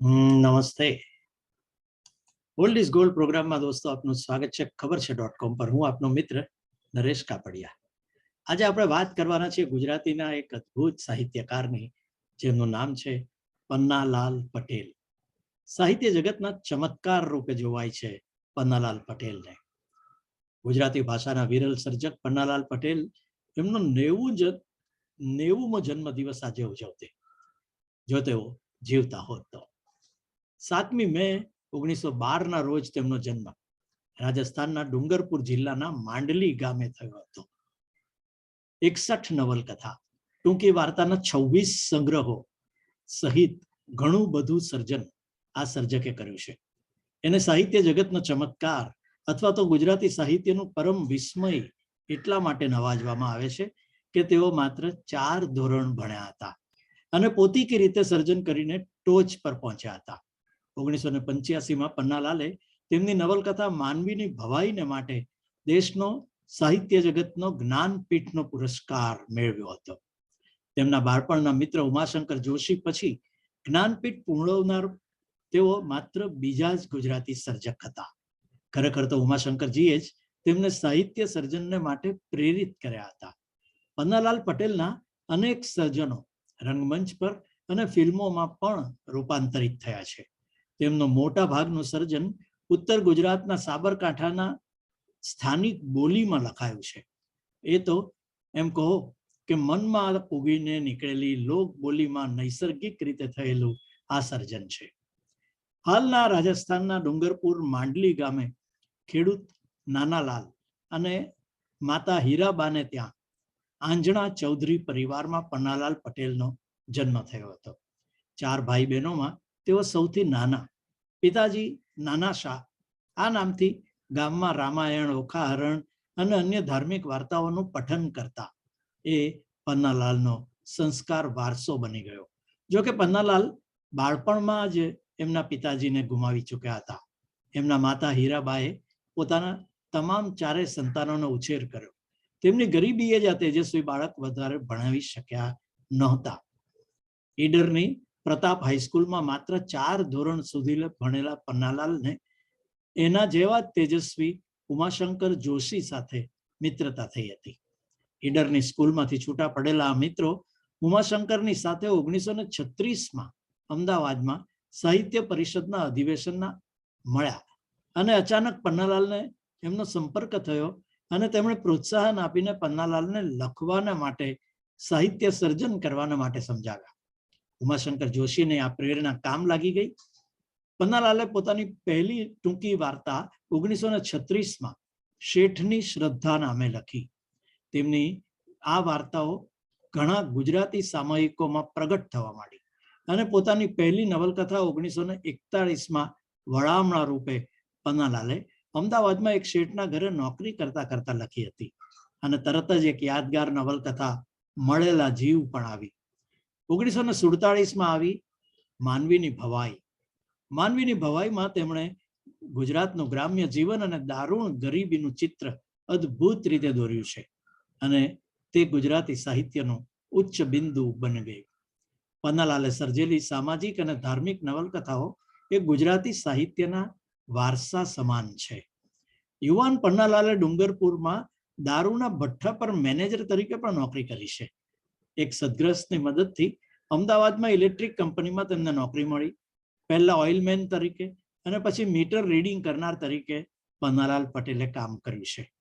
નમસ્તે old is gold પ્રોગ્રામમાં દોસ્તો આપનું સ્વાગત છે ખબર છે ડોટ કોમ પર હું આપનો મિત્ર નરેશ કાપડિયા આજે આપણે વાત કરવાના છીએ ગુજરાતીના એક અદ્ભુત સાહિત્યકારની જેમનું નામ છે પન્નાલાલ પટેલ સાહિત્ય જગતના ચમત્કાર રૂપે જોવાય છે પન્નાલાલ પટેલને ગુજરાતી ભાષાના વિરલ સર્જક પન્નાલાલ પટેલ એમનો નેવું જ નેવુંમો જન્મદિવસ આજે ઉજવતે। જો તેઓ જીવતા હોત તો. સાતમી મે ઓગણીસો બાર ના રોજ તેમનો જન્મ. રાજસ્થાનના ડુંગરપુર જિલ્લાના માંડલી ગામે થયો હતો. એકસઠ નવલકથા, ટૂંકી વાર્તાના છવ્વીસ સંગ્રહો સહિત ઘણું બધું સર્જન આ સર્જકે કર્યું છે. એને સાહિત્ય જગતનો ચમત્કાર અથવા તો ગુજરાતી સાહિત્યનું પરમ વિસ્મય એટલા માટે નવાજવામાં આવે છે કે તેઓ માત્ર ચાર ધોરણ ભણ્યા હતા અને પોતીકી રીતે સર્જન કરીને ટોચ પર પહોંચ્યા હતા. ઓગણીસો ને પંચ્યાસીમાં પન્નાલાલે તેમની નવલકથા માનવીની ભવાઈને માટે દેશનો સાહિત્ય જગતનો જ્ઞાનપીઠનો પુરસ્કાર મેળવ્યો હતો. તેમના બાળપણના મિત્ર ઉમાશંકર જોશી પછી જ્ઞાનપીઠ પૂર્ણવનાર તેઓ માત્ર બીજા જ ગુજરાતી સર્જક હતા. ખરેખર તો ઉમાશંકરજીએ જ તેમને સાહિત્ય સર્જનને માટે પ્રેરિત કર્યા હતા. પન્નાલાલ પટેલના અનેક સર્જનો રંગમંચ પર અને ફિલ્મોમાં પણ રૂપાંતરિત થયા છે. તેમનો મોટા ભાગનું સર્જન ઉત્તર ગુજરાતના સાબરકાંઠાના સ્થાનિક બોલીમાં લખાયું છે. એ તો એમ કહો કે મનમાં ઉગીને નીકળેલી લોક બોલીમાં નૈસર્ગિક રીતે થયેલું આ સર્જન છે. હાલના રાજસ્થાનના ડુંગરપુર માંડલી ગામે ખેડૂત નાનાલાલ અને માતા હીરાબાને ત્યાં આંજણા ચૌધરી પરિવારમાં પન્નાલાલ પટેલનો જન્મ થયો હતો. ચાર ભાઈ બહેનોમાં તેઓ સૌથી નાના. પિતાજી નાના શાહ. આ નામથી ગામમાં રામાયણ, ઓખાહરણ અને અન્ય ધાર્મિક વાર્તાઓનું પઠન કરતા. એ પન્નાલાલનો સંસ્કાર વારસો બની ગયો. જોકે પન્નાલાલ બાળપણમાં જ એમના પિતાજીને ગુમાવી ચૂક્યા હતા. એમના માતા હીરાબાએ પોતાના તમામ ચારે સંતાનોનો ઉછેર કર્યો. તેમની ગરીબીએ જ આ તેજસ્વી બાળક વધારે ભણાવી શક્યા નહોતા. ઈડરની પ્રતાપ હાઈસ્કૂલમાં માત્ર ચાર ધોરણ સુધી ભણેલા પન્નાલાલને એના જેવા તેજસ્વી ઉમાશંકર જોશી સાથે મિત્રતા થઈ હતી. ઈડરની સ્કૂલમાંથી છૂટા પડેલા આ મિત્રો ઉમાશંકરની સાથે ઓગણીસો ને છત્રીસમાં અમદાવાદમાં સાહિત્ય પરિષદના અધિવેશનના મળ્યા અને અચાનક પન્નાલાલને એમનો સંપર્ક થયો અને તેમણે પ્રોત્સાહન આપીને પન્નાલાલને લખવાના માટે સાહિત્ય સર્જન કરવાના માટે સમજાવ્યા. ઉમાશંકર જોશીને આ પ્રેરણા કામ લાગી ગઈ. પન્નાલાલે પોતાની પહેલી ટૂંકી વાર્તા ઓગણીસો ને છત્રીસમાં શેઠની શ્રદ્ધા નામે લખી. તેમની આ વાર્તાઓ ઘણા ગુજરાતી સામયિકોમાં પ્રગટ થવા માંડી અને પોતાની પહેલી નવલકથા ઓગણીસો ને એકતાળીસમાં વળામણા રૂપે પન્નાલાલે અમદાવાદમાં એક શેઠના ઘરે નોકરી કરતા કરતા લખી હતી. અને તરત જ એક યાદગાર નવલકથા મળેલા જીવ પણ આવી. ઓગણીસો ને સુડતાળીસમાં આવી માનવીની ભવાઈ. માનવીની ભવાઈમાં તેમણે ગુજરાતનું ગ્રામ્ય જીવન અને દારૂણ ગરીબીનું ચિત્ર અદ્ભુત રીતે દોર્યું છે અને તે ગુજરાતી સાહિત્યનું ઉચ્ચ બિંદુ બની ગયું. પન્નાલાલે સર્જેલી સામાજિક અને ધાર્મિક નવલકથાઓ એ ગુજરાતી સાહિત્યના વારસા સમાન છે. યુવાન પન્નાલાલે ડુંગરપુરમાં દારૂના ભઠ્ઠા પર મેનેજર તરીકે પણ નોકરી કરી છે. એક સદગ્રસ્તની મદદથી અમદાવાદમાં ઇલેક્ટ્રિક કંપનીમાં તેમને નોકરી મળી. પહેલા ઓઇલમેન તરીકે અને પછી મીટર રીડિંગ કરનાર તરીકે પન્નાલાલ પટેલે કામ કર્યું છે.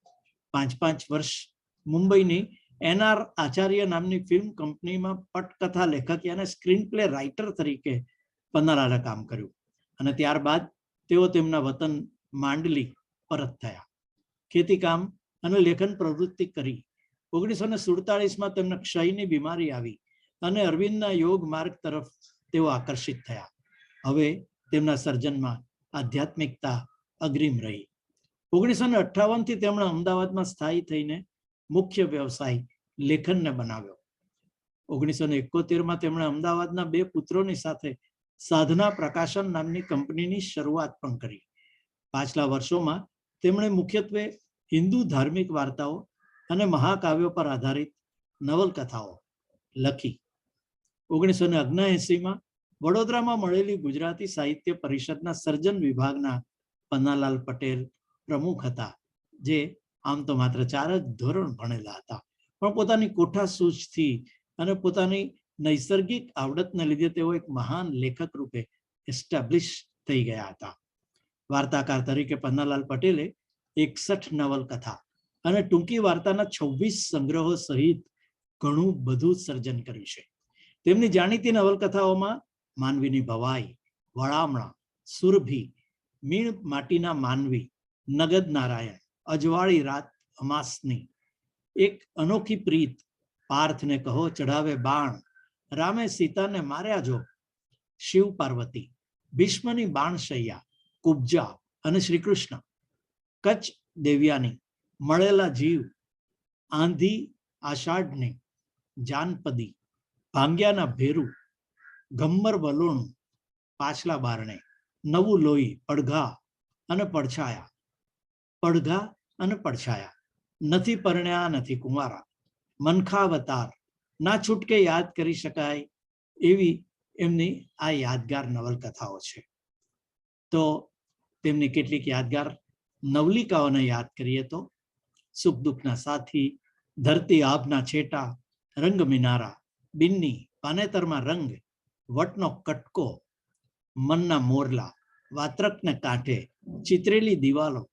પાંચ પાંચ વર્ષ મુંબઈની એનઆર આચાર્ય નામની ફિલ્મ કંપનીમાં પટકથા લેખક અને સ્ક્રીન પ્લે રાઇટર તરીકે પન્નાલાલે કામ કર્યું. અને ત્યારબાદ તેઓ તેમના વતન માંડલી પરત થયા. ખેતીકામ અને લેખન પ્રવૃત્તિ કરી. ઓગણીસો ને સુડતાલીસમાં તેમને ક્ષયની બીમારી આવી અને અરવિંદના યોગ માર્ગ તરફ તેઓ આકર્ષિત થયા. હવે તેમના સર્જનમાં આધ્યાત્મિકતા અગ્રીમ રહી. ઓગણીસો ને અઠ્ઠાવનથી તેમણે અમદાવાદમાં સ્થાયી થઈને મુખ્ય વ્યવસાય લેખનને બનાવ્યો. ઓગણીસો ને એકોતેરમાં તેમણે અમદાવાદના બે પુત્રોની સાથે સાધના પ્રકાશન નામની કંપનીની શરૂઆત પણ કરી. પાછલા વર્ષોમાં તેમણે મુખ્યત્વે હિન્દુ ધાર્મિક વાર્તાઓ અને મહાકાવ્યો પર આધારિત નવલકથાઓ લખી. ઓગણીસો ને અગ્નાએસીમાં વડોદરામાં મળેલી ગુજરાતી સાહિત્ય પરિષદના સર્જન વિભાગના પન્નાલાલ પટેલ પ્રમુખ હતા, જે આમ તો માત્ર ચાર જ ધોરણ ભણેલા હતા. પણ પોતાની કોઠા સૂઝથી અને પોતાની નૈસર્ગિક આવડતને લીધે તેઓ એક મહાન લેખક રૂપે એસ્ટાબ્લિશ થઈ ગયા હતા. વાર્તાકાર તરીકે પન્નાલાલ પટેલે એકસઠ નવલકથા અને ટૂંકી વાર્તાના છવ્વીસ સંગ્રહો સહિત ઘણું બધું સર્જન કર્યું છે. તેમની જાણીતી નવલકથાઓમાં માનવીની ભવાઈ, વળામણા, સુરભી, મીણ માટીના માનવી, નગદ નારાયણ, અજવાળી રાત અમાસની, એક અનોખી પ્રીત, પાર્થને કહો ચઢાવે બાણ, રામે સીતાને માર્યા જો, શિવ પાર્વતી, ભીષ્મની બાણશૈયા કુબજા અને શ્રી કૃષ્ણ કચ્છ દેવ્યાની મળેલા જીવ, આંધી, આષાઢની, જાનપદી, ભાંગ્યાના ભેરું, ગમ્મર વલોણું, પાછલા બારણે, નવું લોહી, પડઘા અને પડછાયા. પડઘા અને પડછાયા. નથી પરણ્યા, નથી કુંવારા. મનખાવતાર. ના છૂટકે યાદ કરી શકાય એવી એમની આ યાદગાર નવલકથાઓ છે. તો તેમની કેટલીક યાદગાર નવલિકાઓને યાદ કરીએ તો સુખ દુઃખના સાથી, ધરતી આભના છેટા, રંગ મિનારા, બિન્ની, પાનેતરમાં રંગ, વટનો કટકો, મનના મોરલા, વાત્રકને કાંઠે, ચિતરેલી દિવાલો,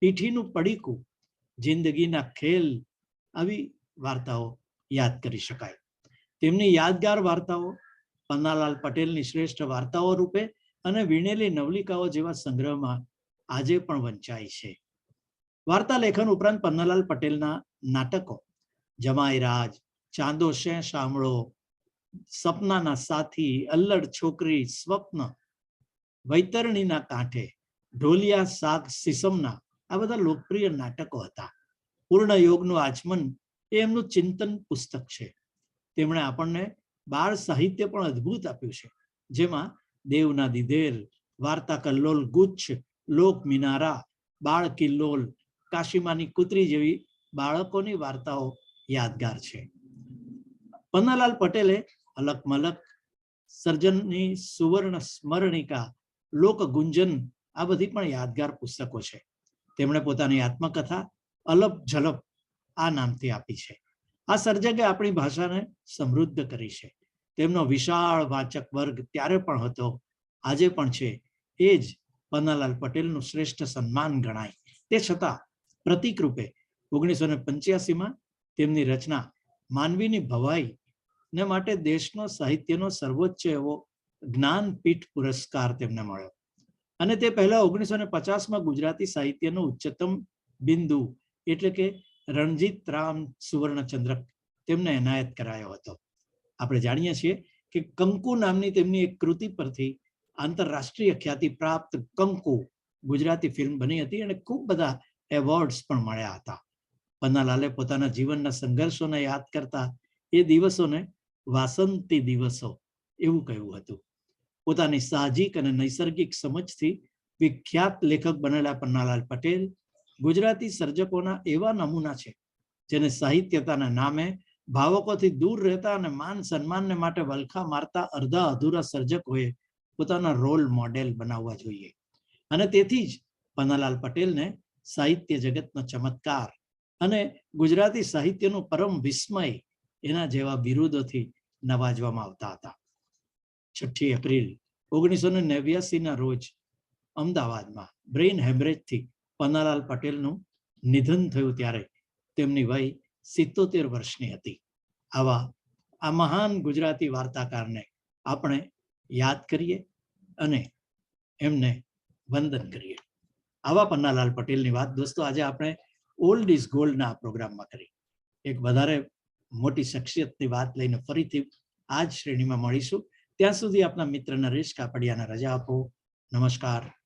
પીઠીનું પડીકું, જિંદગીના ખેલ, આવી વાર્તાઓ યાદ કરી શકાય. તેમની યાદગાર વાર્તાઓ, પન્નાલાલ પટેલની શ્રેષ્ઠ વાર્તાઓ રૂપે અને વીણેલી નવલિકાઓ જેવા સંગ્રહમાં આજે પણ વંચાય છે. વાર્તા લેખન ઉપરાંત પન્નાલાલ પટેલના નાટકો, જમાઈ રાજ, ચાંદો શે શામળો, સપનાના સાથી, અલ્લડ છોકરી, સ્વપ્ન, વૈતરણીના કાંઠે, ઢોલિયા શાક સિસમના, આ બધા લોકપ્રિય નાટકો હતા. પૂર્ણ યોગનું આચમન એ એમનું ચિંતન પુસ્તક છે. તેમણે આપણને બાળ સાહિત્ય પણ અદ્ભુત આપ્યું છે. જેમાં દેવના દિધેર વાર્તા કલ્લોલ ગુચ્છ લોક મિનારા બાળ કિલ્લોલ કાશીમાની કૂતરી જેવી બાળકોની વાર્તાઓ યાદગાર છે. પન્નાલાલ પટેલે અલક મલક સર્જનની સુવર્ણ સ્મરણિકા, લોકગુંજન, આ બધી પણ યાદગાર પુસ્તકો છે. તેમણે પોતાની આત્મકથા અલપ ઝલપ આ નામથી આપી છે. આ સર્જકે આપણી ભાષાને સમૃદ્ધ કરી છે. તેમનો વિશાળ વાચક વર્ગ ત્યારે પણ હતો, આજે પણ છે. એ જ પન્નાલાલ પટેલનું શ્રેષ્ઠ સન્માન ગણાય. તે છતાં પ્રતિક રૂપે ઓગણીસો ને પંચ્યાસીમાં તેમની રચના માનવીની ભવાઈ ને માટે દેશનો સાહિત્યનો સર્વોચ્ચ એવો જ્ઞાનપીઠ પુરસ્કાર તેમને મળ્યો. અને તે પહેલા ઓગણીસો ને પચાસમાં ગુજરાતી સાહિત્યનું ઉચ્ચતમ બિંદુ એટલે કે રણજીત રામ સુવર્ણચંદ્રક તેમને એનાયત કરાયો હતો. આપણે જાણીએ છીએ કે કંકુ નામની તેમની એક કૃતિ પરથી આંતરરાષ્ટ્રીય ખ્યાતિ પ્રાપ્ત કંકુ ગુજરાતી ફિલ્મ બની હતી અને ખૂબ બધા એવોર્ડ્સ પણ મળ્યા હતા. પન્નાલાલે પોતાના જીવનના સંઘર્ષોને યાદ કરતા એ દિવસોને વાસંતી દિવસો એવું કહ્યું હતું. પોતાની સાહજિક અને નૈસર્ગિક સમજથી વિખ્યાત લેખક બનેલા પન્નાલાલ પટેલ ગુજરાતી સર્જકોના એવા નમૂના છે, જેને સાહિત્યતાના નામે ભાવકોથી દૂર રહેતા અને માન સન્માનને માટે વલખા મારતા અર્ધા અધૂરા સર્જકોએ પોતાના રોલ મોડેલ બનાવવા જોઈએ. અને તેથી જ પન્નાલાલ પટેલને સાહિત્ય જગતનો ચમત્કાર અને ગુજરાતી સાહિત્યનું પરમ વિસ્મય એના જેવા બિરુદોથી નવાજવામાં આવતા હતા. છઠ્ઠી એપ્રિલ, ઓગણીસો ને નેવ્યાસી રોજ અમદાવાદમાં બ્રેઇન હેમરેજથી પન્નાલાલ પટેલનું નિધન થયું ત્યારે તેમની વય સિત્તોતેર વર્ષની હતી. આવા આ મહાન ગુજરાતી વાર્તાકારને આપણે યાદ કરીએ અને એમને વંદન કરીએ. આવા પન્નાલાલ પટેલની વાત દોસ્તો, આજે આપણે ઓલ્ડ ઇઝ ગોલ્ડના પ્રોગ્રામમાં કરી. એક વધારે મોટી શખ્સિયતની વાત લઈને ફરીથી આ જ શ્રેણીમાં મળીશું. ત્યાં સુધી આપના મિત્ર નરેશ કાપડિયાને રજા આપો. નમસ્કાર.